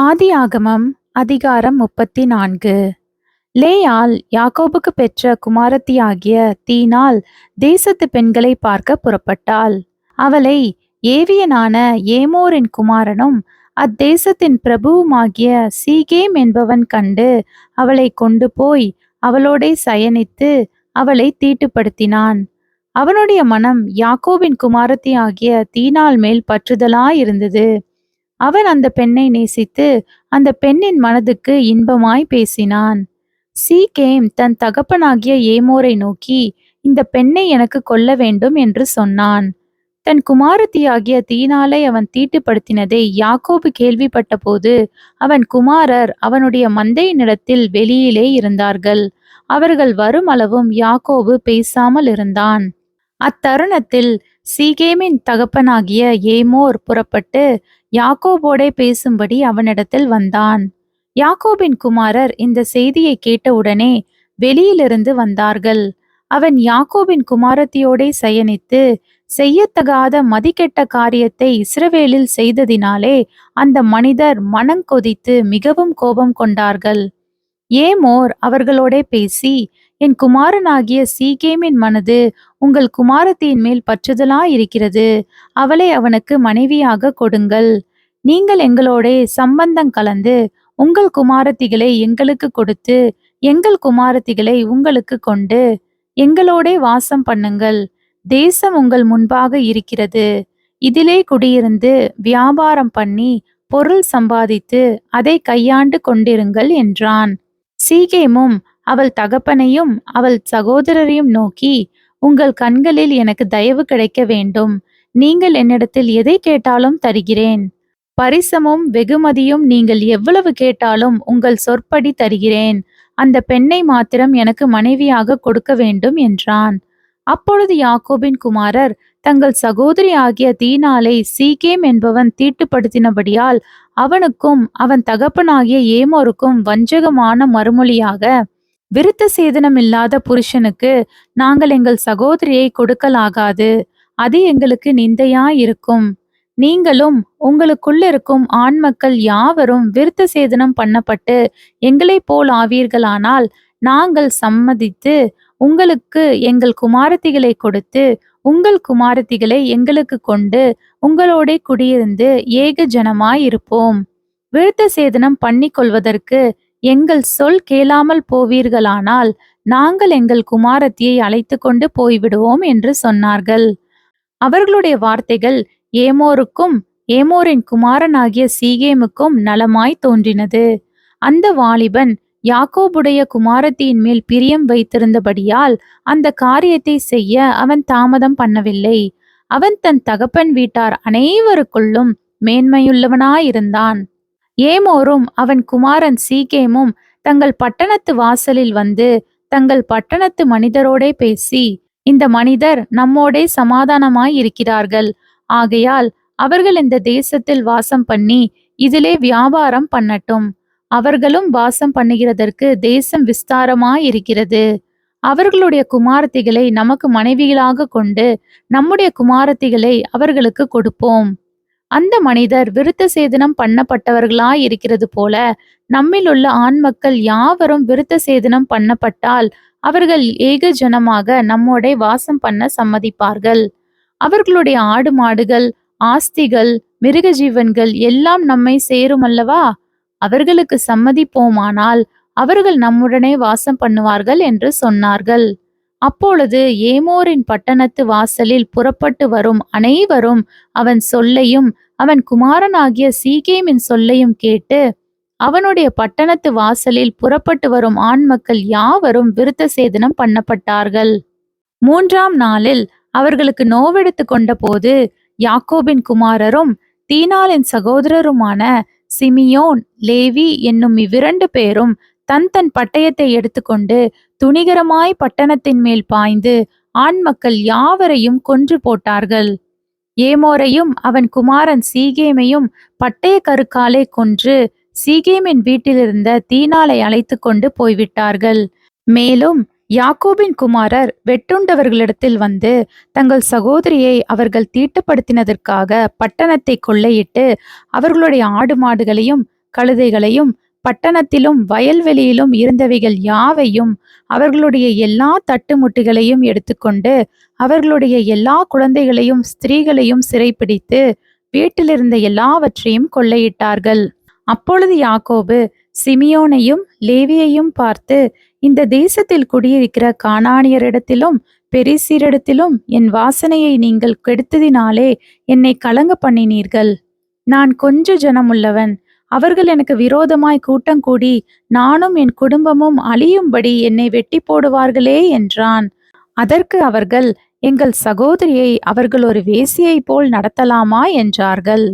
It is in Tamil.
ஆதியாகமம் அதிகாரம் முப்பத்தி நான்கு லேயால் யாக்கோபுக்கு பெற்ற குமாரத்தியாகிய தீனால் தேசத்து பெண்களை பார்க்க புறப்பட்டாள். அவளை ஏவியனான ஏமோரின் குமாரனும் அத்தேசத்தின் பிரபுவுமாகிய சீகேம் என்பவன் கண்டு அவளை கொண்டு போய் அவளோடே சயனித்து அவளை தீட்டுப்படுத்தினான். அவனுடைய மனம் யாக்கோபின் குமாரத்தியாகிய தீனால் மேல் பற்றுதலாயிருந்தது அவன் அந்த பெண்ணை நேசித்து அந்த பெண்ணின் மனதுக்கு இன்பமாய் பேசினான். சீகேம் தன் தகப்பனாகிய ஏமோரை நோக்கி இந்த பெண்ணை எனக்கு கொல்ல வேண்டும் என்று சொன்னான். தன் குமாரத்தியாகிய தீனாலை அவன் தீட்டுப்படுத்தினதை யாக்கோபு கேள்விப்பட்ட போது அவன் குமாரர் அவனுடைய மந்தையினிடத்தில் வெளியிலே இருந்தார்கள். அவர்கள் வருமளவும் யாக்கோபு பேசாமல் இருந்தான். அத்தருணத்தில் சீகேமின் தகப்பனாகிய ஏமோர் புறப்பட்டு யாக்கோபோடே பேசும்படி அவனிடத்தில் வந்தான். யாக்கோபின் குமாரர் இந்த செய்தியை கேட்டவுடனே வெளியிலிருந்து வந்தார்கள். அவன் யாக்கோபின் குமாரத்தியோடே சயனித்து செய்யத்தகாத மதிக்கெட்ட காரியத்தை இஸ்ரவேலில் செய்ததினாலே அந்த மனிதர் மனங்கொதித்து மிகவும் கோபம் கொண்டார்கள். ஏமோர் அவர்களோடே பேசி என் குமாரனாகிய சீகேமின் மனது உங்கள் குமாரத்தியின் மேல் பற்றுதலாயிருக்கிறது. அவளை அவனுக்கு மனைவியாக கொடுங்கள். நீங்கள் எங்களோடே சம்பந்தம் கலந்து உங்கள் குமாரத்திகளை எங்களுக்கு கொடுத்து எங்கள் குமாரத்திகளை உங்களுக்கு கொண்டு எங்களோடே வாசம் பண்ணுங்கள். தேசம் உங்கள் முன்பாக இருக்கிறது. இதிலே குடியிருந்து வியாபாரம் பண்ணி பொருள் சம்பாதித்து அதை கையாண்டு கொண்டிருங்கள் என்றான். சீகேமும் அவள் தகப்பனையும் அவள் சகோதரரையும் நோக்கி உங்கள் கண்களில் எனக்கு தயவு கிடைக்க வேண்டும். நீங்கள் என்னிடத்தில் எதை கேட்டாலும் தருகிறேன். பரிசமும் வெகுமதியும் நீங்கள் எவ்வளவு கேட்டாலும் உங்கள் சொற்படி தருகிறேன். அந்த பெண்ணை மாத்திரம் எனக்கு மனைவியாக கொடுக்க வேண்டும் என்றான். அப்பொழுது யாக்கோபின் குமாரர் தங்கள் சகோதரி ஆகிய தீனாலை சீகேம் என்பவன் தீட்டுப்படுத்தினபடியால் அவனுக்கும் அவன் தகப்பனாகிய ஏமோருக்கும் வஞ்சகமான மறுமொழியாக விருத்த சேதனம் இல்லாத புருஷனுக்கு நாங்கள் எங்கள் சகோதரியை கொடுக்கலாகாது. அது எங்களுக்கு நிந்தையாயிருக்கும். நீங்களும் உங்களுக்குள்ள இருக்கும் ஆண் மக்கள் யாவரும் விருத்த சேதனம் பண்ணப்பட்டு எங்களைப் போல் ஆவீர்களானால் நாங்கள் சம்மதித்து உங்களுக்கு எங்கள் குமாரத்திகளை கொடுத்து உங்கள் குமாரத்திகளை எங்களுக்கு கொண்டு உங்களோட குடியிருந்து ஏக ஜனமாயிருப்போம். விருத்த சேதனம் பண்ணி கொள்வதற்கு எங்கள் சொல் கேளாமல் போவீர்களானால் நாங்கள் எங்கள் குமாரத்தியை அழைத்து கொண்டு போய்விடுவோம் என்று சொன்னார்கள். அவர்களுடைய வார்த்தைகள் ஏமோருக்கும் ஏமோரின் குமாரனாகிய சீகேமுக்கும் நலமாய் தோன்றினது. அந்த வாலிபன் யாக்கோபுடைய குமாரத்தியின் மேல் பிரியம் வைத்திருந்தபடியால் அந்த காரியத்தை செய்ய அவன் தாமதம் பண்ணவில்லை. அவன் தன் தகப்பன் வீட்டார் அனைவருக்குள்ளும் மேன்மையுள்ளவனாயிருந்தான். ஏமோரும் அவன் குமாரன் சீகேமும் தங்கள் பட்டணத்து வாசலில் வந்து தங்கள் பட்டணத்து மனிதரோடே பேசி இந்த மனிதர் நம்மோடே சமாதானமாய் இருக்கிறார்கள். ஆகையால் அவர்கள் இந்த தேசத்தில் வாசம் பண்ணி இதிலே வியாபாரம் பண்ணட்டும். அவர்களும் வாசம் பண்ணுகிறதற்கு தேசம் விஸ்தாரமாய் இருக்கிறது. அவர்களுடைய குமாரத்திகளை நமக்கு மனைவிகளாக கொண்டு நம்முடைய குமாரத்திகளை அவர்களுக்கு கொடுப்போம். அந்த மனிதர் விருத்த சேதனம் பண்ணப்பட்டவர்களாய் இருக்கிறது போல நம்மில் உள்ள ஆண் மக்கள் யாவரும் விருத்த சேதனம் பண்ணப்பட்டால் அவர்கள் ஏக ஜனமாக நம்மோட வாசம் பண்ண சம்மதிப்பார்கள். அவர்களுடைய ஆடு மாடுகள் ஆஸ்திகள் மிருக ஜீவன்கள் எல்லாம் நம்மை சேரும் அல்லவா? அவர்களுக்கு சம்மதிப்போமானால் அவர்கள் நம்முடனே வாசம் பண்ணுவார்கள் என்று சொன்னார்கள். அப்பொழுது ஏமோரின் பட்டணத்து வாசலில் புறப்பட்டு வரும் அனைவரும் அவன் சொல்லையும் அவன் குமாரனாகிய சீகேமின் சொல்லையும் கேட்டு அவனுடைய பட்டணத்து வாசலில் புறப்பட்டு வரும் ஆண் மக்கள் யாவரும் விருத்த சேதனம் பண்ணப்பட்டார்கள். மூன்றாம் நாளில் அவர்களுக்கு நோவெடுத்து கொண்டபோது யாக்கோபின் குமாரரும் தீனாலின் சகோதரருமான சிமியோன் லேவி என்னும் இவ்விரண்டு பேரும் தன் தன் பட்டயத்தை எடுத்துக்கொண்டு துணிகரமாய் பட்டணத்தின் மேல் பாய்ந்து ஆண் மக்கள் யாவரையும் கொன்று போட்டார்கள். ஏமோரையும் அவன் குமாரன் சீகேமையும் பட்டய கருக்காலே கொன்று சீகேமின் வீட்டிலிருந்த தீனாலை அழைத்து கொண்டு போய்விட்டார்கள். மேலும் யாக்கோபின் குமாரர் வெட்டுண்டவர்களிடத்தில் வந்து தங்கள் சகோதரியை அவர்கள் தீட்டுப்படுத்தினதற்காக பட்டணத்தை கொள்ளையிட்டு அவர்களுடைய ஆடு மாடுகளையும் கழுதைகளையும் பட்டணத்திலும் வயல்வெளியிலும் இருந்தவைகள் யாவையும் அவர்களுடைய எல்லா தட்டுமுட்டுகளையும் எடுத்துக்கொண்டு அவர்களுடைய எல்லா குழந்தைகளையும் ஸ்திரீகளையும் சிறைப்பிடித்து வீட்டிலிருந்த எல்லாவற்றையும் கொள்ளையிட்டார்கள். அப்பொழுது யாக்கோபு சிமியோனையும் லேவியையும் பார்த்து இந்த தேசத்தில் குடியிருக்கிற காணானியரிடத்திலும் பெரிசீரிடத்திலும் என் வாசனையை நீங்கள் கெடுத்ததினாலே என்னை கலங்க பண்ணினீர்கள். நான் கொஞ்ச ஜனமுள்ளவன். அவர்கள் எனக்கு விரோதமாய் கூட்டம் கூடி நானும் என் குடும்பமும் அழியும்படி என்னை வெட்டி போடுவார்களே என்றான். அதற்கு அவர்கள் எங்கள் சகோதரியை அவர்கள் ஒரு வேசியைப் போல் நடத்தலாமா? என்றார்கள்.